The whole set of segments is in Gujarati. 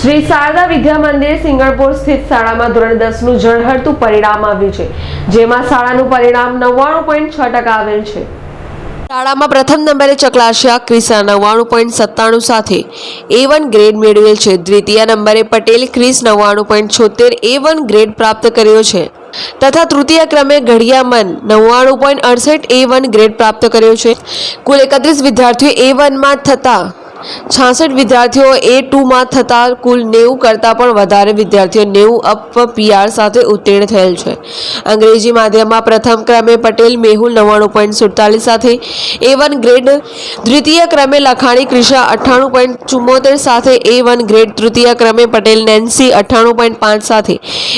શ્રી શારદા વિદ્યા મંદિર સિંગણપુર સ્થિત શાળામાં ધોરણ દસનું જળહળતું પરિણામ આવ્યું છે, જેમાં શાળાનું પરિણામ નવ્વાણું પોઈન્ટ છ ટકા આવેલ છે. શાળામાં પ્રથમ નંબરે ચકલાશિયા, ક્રિસા નવ્વાણું પોઈન્ટ સત્તાણું સાથે એ વન ગ્રેડ મેળવેલ છે. દ્વિતીય નંબરે પટેલ ક્રિસ નવ્વાણું પોઈન્ટ છોતેર એ વન ગ્રેડ પ્રાપ્ત કર્યો છે. તથા તૃતીય ક્રમે ઘડિયામન નવ્વાણું પોઈન્ટ અડસઠ એ વન ગ્રેડ પ્રાપ્ત કર્યો છે. કુલ એકત્રીસ વિદ્યાર્થીઓ એ વનમાં થતા છાસઠ વિદ્યાર્થીઓ એ ટુમાં થતા કુલ નેવું કરતાં પણ વધારે વિદ્યાર્થીઓ નેવું અપ પીઆર સાથે ઉત્તીર્ણ થયેલ છે. અંગ્રેજી માધ્યમમાં પ્રથમ ક્રમે પટેલ, મેહુલ, નવ્વાણું પોઈન્ટ સુડતાલીસ સાથે એ વન ગ્રેડ, દ્વિતીય ક્રમે લખાણી, ક્રિશા, અઠ્ઠાણું પોઈન્ટ ચુમ્મોતેર સાથે એ વન ગ્રેડ, તૃતીય ક્રમે પટેલ, નેન્સી, અઠ્ઠાણું પોઈન્ટ પાંચ સાથે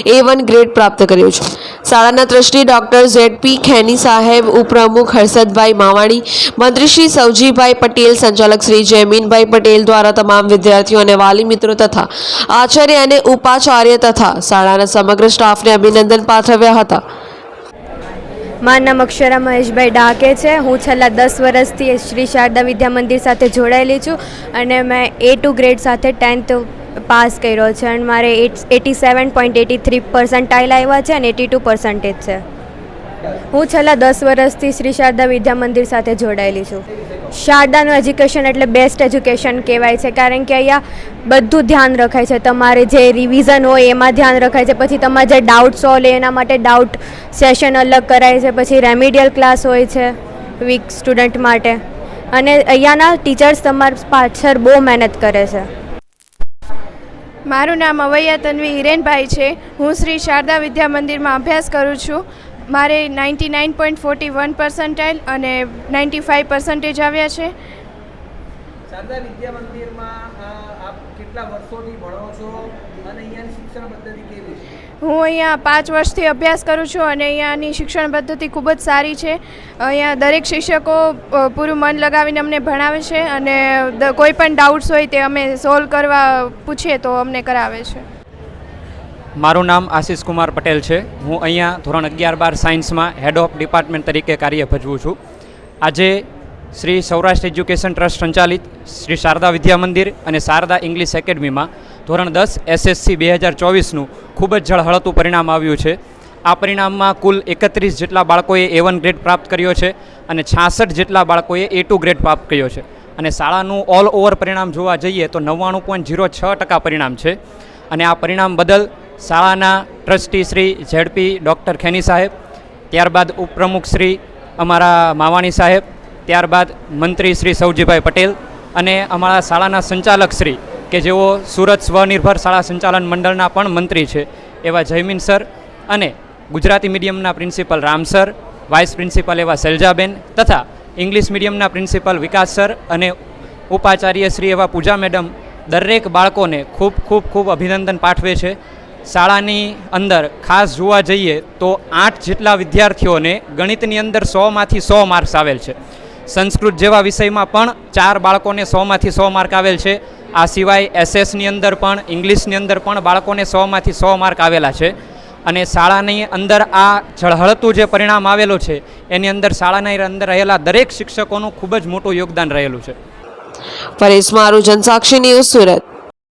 એ વન ગ્રેડ પ્રાપ્ત કર્યો છે. શાળાના trustee doctor Z P Kheni સાહેબ, ઉપપ્રમુખ હર્ષદભાઈ માવાણી, મંત્રી શ્રી સવજીભાઈ પટેલ, સંચાલક શ્રી જયમીનભાઈ પટેલ દ્વારા તમામ વિદ્યાર્થીઓ અને વાલી મિત્રો તથા આચાર્ય અને ઉપાચાર્ય તથા શાળાના સમગ્ર સ્ટાફને અભિનંદન પાઠવ્યા હતા. મારું નામ અક્ષરા મહેશભાઈ ડાકે છે. હું છેલ્લા દસ વર્ષથી શ્રી શારદા વિદ્યા મંદિર સાથે જોડાયેલી છું અને મેં એ ટુ ગ્રેડ સાથે ટેન્થ પાસ કર્યો છે અને મારે eight eighty seven point eighty three percentile આવ્યા છે અને એટી ટુ પર્સન્ટેજ છે. હું છેલ્લા દસ વર્ષથી શ્રી શારદા વિદ્યા મંદિર સાથે જોડાયેલી છું. શારદાનું એજ્યુકેશન એટલે બેસ્ટ એજ્યુકેશન કહેવાય છે, કારણ કે અહીંયા બધું ધ્યાન રખાય છે. તમારે જે રિવિઝન હોય એમાં ધ્યાન રખાય છે, પછી તમારે જે ડાઉટ સોલ્વ એના માટે ડાઉટ સેશન અલગ કરાય છે, પછી રેમિડિયલ ક્લાસ હોય છે વીક સ્ટુડન્ટ માટે. અને અહીંયાના ટીચર્સ તમારી પાછળ બહુ મહેનત કરે છે. મારું નામ અવૈયા તન્વી હિરેનભાઈ છે. હું શ્રી શારદા વિદ્યા મંદિરમાં અભ્યાસ કરું છું. મારે ninety nine point forty one percentile અને નાઇન્ટી ફાઇવ પર્સન્ટેજ આવ્યા છે. શારદા વિદ્યા મંદિરમાં આપ કેટલા વર્ષોથી ભણો છો અને અહીંયાની શિક્ષણ પદ્ધતિ કેવી છે? હું અહીંયા પાંચ વર્ષથી અભ્યાસ કરું છું અને અહીંયાની શિક્ષણ પદ્ધતિ ખૂબ જ સારી છે. અહીંયા દરેક શિક્ષકો પૂરું મન લગાવીને અમને ભણાવે છે અને કોઈ પણ ડાઉટ્સ હોય તે અમે સોલ્વ કરવા પૂછીએ તો અમને કરાવે છે. મારું નામ આશિષ કુમાર પટેલ છે. હું અહીંયા ધોરણ અગિયાર બાર સાયન્સમાં હેડ ઓફ ડિપાર્ટમેન્ટ તરીકે કાર્ય ભજવું છું. આજે શ્રી સૌરાષ્ટ્ર એજ્યુકેશન ટ્રસ્ટ સંચાલિત શ્રી શારદા વિદ્યા મંદિર અને શારદા ઇંગ્લિશ એકેડમીમાં ધોરણ દસ એસએસસી બે હજાર ચોવીસનું ખૂબ જ ઝળહળતું પરિણામ આવ્યું છે. આ પરિણામમાં કુલ એકત્રીસ જેટલા બાળકોએ એ વન ગ્રેડ પ્રાપ્ત કર્યો છે અને છાસઠ જેટલા બાળકોએ એ ટુ ગ્રેડ પ્રાપ્ત કર્યો છે. અને શાળાનું ઓલ ઓવર પરિણામ જોવા જઈએ તો નવ્વાણું પોઈન્ટ ઝીરો છ ટકા પરિણામ છે. અને આ પરિણામ બદલ શાળાના trustee Shri ZP doctor Kheni સાહેબ, ત્યારબાદ ઉપપ્રમુખ શ્રી અમારા માવાણી સાહેબ, ત્યારબાદ મંત્રી શ્રી સૌજીભાઈ પટેલ અને અમારા શાળાના સંચાલક શ્રી, કે જેઓ સુરત સ્વનિર્ભર શાળા સંચાલન મંડળના પણ મંત્રી છે, એવા જયમીન સર અને Gujarati મીડિયમના principal Ram sir, vice principal એવા શૈલજાબેન તથા ઇંગ્લિશ મીડિયમના પ્રિન્સિપલ વિકાસ સર અને ઉપાચાર્ય શ્રી એવા પૂજા મેડમ દરેક બાળકોને ખૂબ ખૂબ ખૂબ અભિનંદન પાઠવે છે. શાળાની અંદર ખાસ જોવા જઈએ તો આઠ જેટલા વિદ્યાર્થીઓને ગણિતની અંદર સોમાંથી સો માર્ક્સ આવેલ છે. સંસ્કૃત જેવા વિષયમાં પણ ચાર બાળકોને સોમાંથી સો માર્ક આવેલ છે. આ સિવાય એસએસની અંદર પણ, ઇંગ્લિશની અંદર પણ બાળકોને સોમાંથી સો માર્ક આવેલા છે. અને શાળાની અંદર આ ઝળહળતું જે પરિણામ આવેલું છે, એની અંદર શાળાની અંદર રહેલા દરેક શિક્ષકોનું ખૂબ જ મોટું યોગદાન રહેલું છે. પરેશ મારું જનસાક્ષી ન્યૂઝ સુરત.